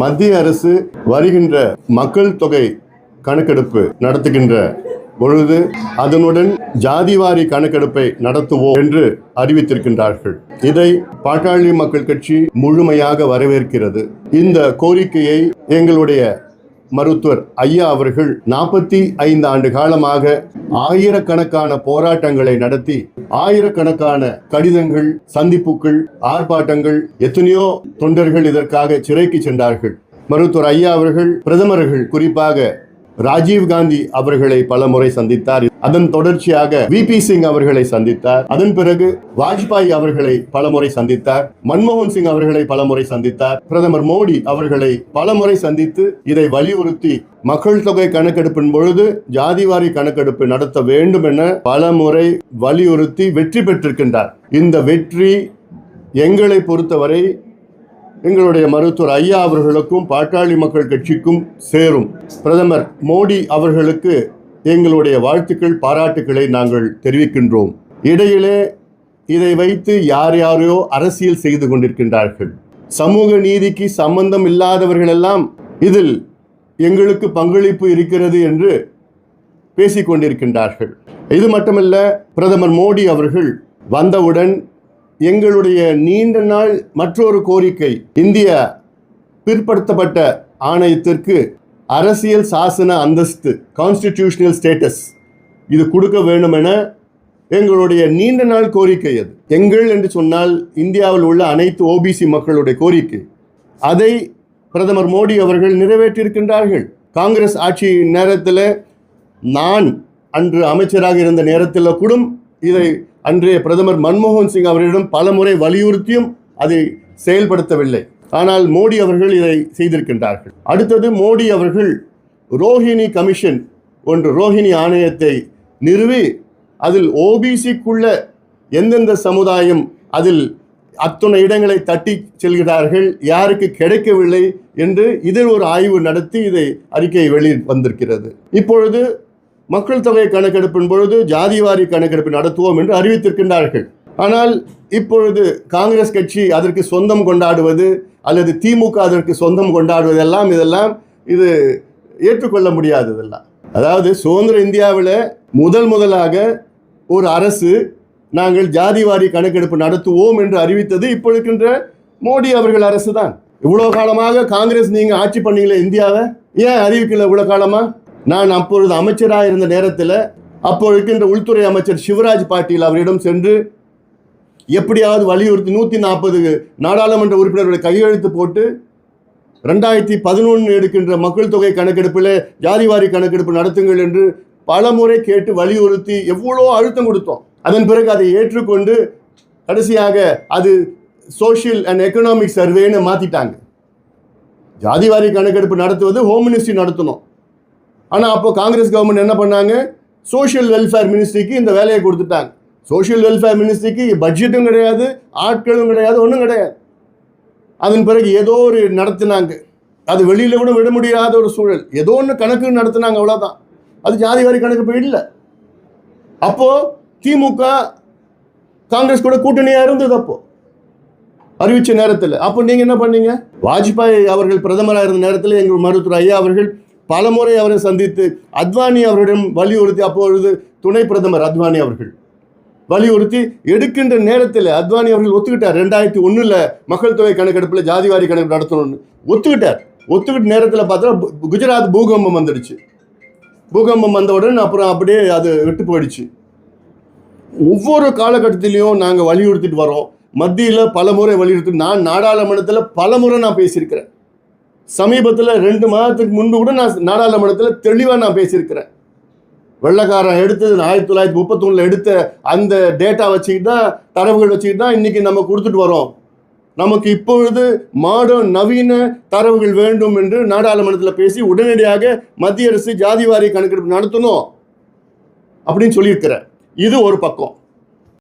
மத்திய அரசு வருகின்ற மக்கள் தொகை கணக்கெடுப்பு நடத்துகின்ற பொழுது அதனுடன் ஜாதிவாரி கணக்கெடுப்பை நடத்துவோம் என்று அறிவித்திருக்கின்றார்கள். இதை பாட்டாளி மக்கள் கட்சி முழுமையாக வரவேற்கிறது. இந்த கோரிக்கையை எங்களுடைய மருத்துவர் ஐயா அவர்கள் நாற்பத்தி ஐந்து ஆண்டு காலமாக ஆயிரக்கணக்கான போராட்டங்களை நடத்தி ஆயிரக்கணக்கான கடிதங்கள் சந்திப்புகள் ஆர்ப்பாட்டங்கள் எத்தனையோ தொண்டர்கள் இதற்காக சிறைக்கு சென்றார்கள். மருத்துவர் ஐயா அவர்கள் பிரதமர்கள் குறிப்பாக ராஜீவ் காந்தி அவர்களை பல முறை சந்தித்தார். அதன் தொடர்ச்சியாக வி பி சிங் அவர்களை சந்தித்தார். அதன் பிறகு வாஜ்பாய் அவர்களை பல முறை சந்தித்தார். மன்மோகன் சிங் அவர்களை பல முறை சந்தித்தார். பிரதமர் மோடி அவர்களை பல முறை சந்தித்து இதை வலியுறுத்தி மக்கள் தொகை கணக்கெடுப்பின் பொழுது ஜாதிவாரி கணக்கெடுப்பு நடத்த வேண்டும் என பல முறை வலியுறுத்தி வெற்றி பெற்றிருக்கின்றார். இந்த வெற்றி எங்களை பொறுத்தவரை எங்களுடைய மருத்துவர் ஐயா அவர்களுக்கும் பாட்டாளி மக்கள் கட்சிக்கும் சேரும். பிரதமர் மோடி அவர்களுக்கு எங்களுடைய வாழ்த்துக்கள் பாராட்டுக்களை நாங்கள் தெரிவிக்கின்றோம். இடையிலே இதை வைத்து யார் யாரையோ அரசியல் செய்து கொண்டிருக்கின்றார்கள். சமூக நீதிக்கு சம்பந்தம் இல்லாதவர்கள் எல்லாம் இதில் எங்களுக்கு பங்களிப்பு இருக்கிறது என்று பேசிக் கொண்டிருக்கின்றார்கள் இது மட்டுமல்ல பிரதமர் மோடி அவர்கள் வந்தவுடன் எங்களுடைய நீண்ட நாள் மற்றொரு கோரிக்கை இந்திய பிற்படுத்தப்பட்ட ஆணையத்திற்கு அரசியல் சாசன அந்தஸ்து கான்ஸ்டிடியூஷனல் ஸ்டேட்டஸ் இது கொடுக்க வேண்டும் என எங்களுடைய நீண்ட நாள் கோரிக்கை அது. எங்கள் என்று சொன்னால் இந்தியாவில் உள்ள அனைத்து ஓபிசி மக்களுடைய கோரிக்கை. அதை பிரதமர் மோடி அவர்கள் நிறைவேற்றியிருக்கின்றார்கள். காங்கிரஸ் ஆட்சி நேரத்தில் நான் அன்று அமைச்சராக இருந்த நேரத்தில் கூட இதை அன்றைய பிரதமர் மன்மோகன் சிங் அவர்களிடம் பலமுறை வலியுறுத்தியும் அதை செயல்படுத்தவில்லை. ஆனால் மோடி அவர்கள் இதை செய்திருக்கின்றார்கள். அடுத்தது மோடி அவர்கள் ரோஹிணி கமிஷன் ஒன்று ரோஹிணி ஆணையத்தை நிறுவி அதில் ஓபிசிக்குள்ள எந்தெந்த சமுதாயம் அதில் அத்துணை இடங்களை தட்டி செல்கிறார்கள் யாருக்கு கிடைக்கவில்லை என்று இதில் ஒரு ஆய்வு நடத்தி இதை அறிக்கை வெளி வந்திருக்கிறது. இப்பொழுது மக்கள் தொகை கணக்கெடுப்பின் பொழுது ஜாதிவாரி கணக்கெடுப்பு நடத்துவோம் என்று அறிவித்திருக்கின்றார்கள். ஆனால் இப்பொழுது காங்கிரஸ் கட்சி அதற்கு சொந்தம் கொண்டாடுவது அல்லது திமுக அதற்கு சொந்தம் கொண்டாடுவதெல்லாம் இதெல்லாம் இது ஏற்றுக்கொள்ள முடியாததெல்லாம் அதாவது சுதந்திர இந்தியாவில் முதல் முதலாக ஒரு அரசு நாங்கள் ஜாதிவாரி கணக்கெடுப்பு நடத்துவோம் என்று அறிவித்தது இப்போ இருக்கின்ற மோடி அவர்கள் அரசு தான் இவ்வளோ காலமாக காங்கிரஸ் நீங்கள் ஆட்சி பண்ணீங்களே இந்தியாவை? ஏன் அறிவிக்கல இவ்வளோ காலமாக நான் அப்பொழுது அமைச்சராக இருந்த நேரத்தில் அப்போ இருக்கின்ற உள்துறை அமைச்சர் சிவராஜ் பாட்டீல் அவரிடம் சென்று எப்படியாவது வலியுறுத்தி நூற்றி நாற்பது நாடாளுமன்ற உறுப்பினர்களுடைய கையெழுத்து போட்டு ரெண்டாயிரத்தி பதினொன்று எடுக்கின்ற மக்கள் தொகை கணக்கெடுப்பில் ஜாதிவாரி கணக்கெடுப்பு நடத்துங்கள் என்று பல முறை கேட்டு வலியுறுத்தி எவ்வளோ அழுத்தம் கொடுத்தோம். அதன் பிறகு அதை ஏற்றுக்கொண்டு கடைசியாக அது சோஷியல் அண்ட் எக்கனாமிக் சர்வேன்னு மாற்றிட்டாங்க ஜாதிவாரி கணக்கெடுப்பு நடத்துவது ஹோம் மினிஸ்ட்ரி நடத்தணும். ஆனால் அப்போ காங்கிரஸ் கவர்மெண்ட் என்ன பண்ணாங்க? சோஷியல் வெல்ஃபேர் மினிஸ்ட்ரிக்கு இந்த வேலையை கொடுத்துட்டாங்க. சோஷியல் வெல்ஃபேர் மினிஸ்ட்ரிக்கு பட்ஜெட்டும் கிடையாது ஆட்களும் கிடையாது ஒன்றும் கிடையாது. அதன் பிறகு ஏதோ ஒரு நடத்தினாங்க. அது வெளியில் கூட விட முடியாத ஒரு சூழல். ஏதோ ஒன்று கணக்கு நடத்தினாங்க அவ்வளோதான் அது ஜாதி வாரி கணக்கு இல்லை. அப்போது திமுக காங்கிரஸ் கூட கூட்டணியாக இருந்தது அப்போ. அறிவித்த நேரத்தில். அப்போ நீங்கள் என்ன பண்ணீங்க? வாஜ்பாய் அவர்கள் பிரதமராக இருந்த நேரத்தில் எங்கள் மருத்துவர் ஐயா அவர்கள் பலமுறை அவரை சந்தித்து அத்வானி அவரிடம் வலியுறுத்தி அப்பொழுது துணை பிரதமர் அத்வானி அவர்கள். வலியுறுத்தி எடுக்கின்ற நேரத்தில் அத்வானி அவர்கள் ஒத்துக்கிட்டார். ரெண்டாயிரத்தி ஒன்றில் மக்கள் தொகை கணக்கெடுப்பில் ஜாதிவாரி கணக்கு நடத்தணும்னு ஒத்துக்கிட்டார். ஒத்துக்கிட்ட நேரத்தில் பார்த்தா குஜராத் பூகம்பம் வந்துடுச்சு. பூகம்பம் வந்தவுடன் அப்புறம் அப்படியே அது விட்டு போயிடுச்சு. ஒவ்வொரு காலகட்டத்திலையும் நாங்கள் வலியுறுத்திட்டு வரோம். மத்தியில் பல முறை வலியுறுத்தி நான் நாடாளுமன்றத்தில் பல முறை நான் பேசியிருக்கிறேன். சமீபத்தில் ரெண்டு மாதத்துக்கு முன்பு கூட நான் நாடாளுமன்றத்தில் தெளிவாக நான் பேசியிருக்கிறேன். வெள்ளக்காரன் எடுத்தது ஆயிரத்தி தொள்ளாயிரத்தி முப்பத்தொன்னில் எடுத்த அந்த டேட்டா வச்சுக்கிட்டு தான் தரவுகள் வச்சுக்கிட்டு தான் இன்றைக்கி நம்ம கொடுத்துட்டு வரோம். நமக்கு இப்பொழுது மாடர்ன் நவீன தரவுகள் வேண்டும் என்று நாடாளுமன்றத்தில் பேசி உடனடியாக மத்திய அரசு ஜாதிவாரி கணக்கெடுப்பு நடத்தணும் அப்படின்னு சொல்லியிருக்கிறேன். இது ஒரு பக்கம்.